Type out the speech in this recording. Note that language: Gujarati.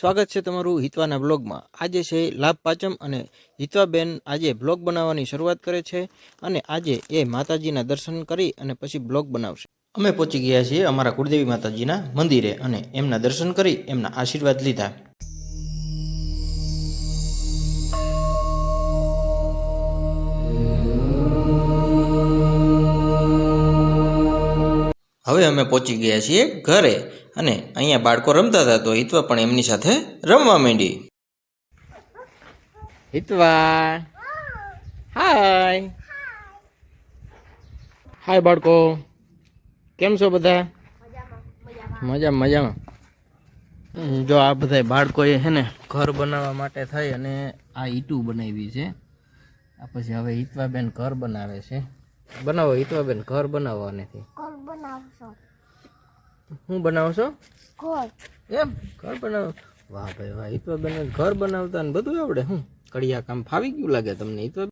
સ્વાગત છે તમારું હિતવાના બ્લોગમાં. આજે છે લાભ પાંચમ અને હિતવાબેન આજે બ્લોગ બનાવવાની શરૂઆત કરે છે અને આજે એ માતાજીના દર્શન કરી અને પછી બ્લોગ બનાવશે. અમે પહોંચી ગયા છીએ અમારા કુળદેવી માતાજીના મંદિરે અને એમના દર્શન કરી એમના આશીર્વાદ લીધા. હવે અમે પહોંચી ગયા છીએ ઘરે અને અહીંયા બાળકો રમતા હતા તો હિતવા પણ એમની સાથે રમવા માંડી. હિતવા. હાય. હાય બાળકો. કેમ છો બધા? મજામાં મજામાં. જો આ બધા બાળકોએ હે ને ઘર બનાવવા માટે થઈ અને આ ઈટું બનાવી છે. આ પછી હવે હિતવાબેન ઘર બનાવે છે. બનાવો, હિતવાબેન, ઘર બનાવવાનેથી ઘર બનાવશો? હું બનાવશો? ઘર. એમ? ઘર બનાવ. વાહ ભાઈ વાહ એ તો ઘર બનાવતા ને બધું આવડે હું? કડિયા કામ ફાવી ગયું લાગે તમને હિતવા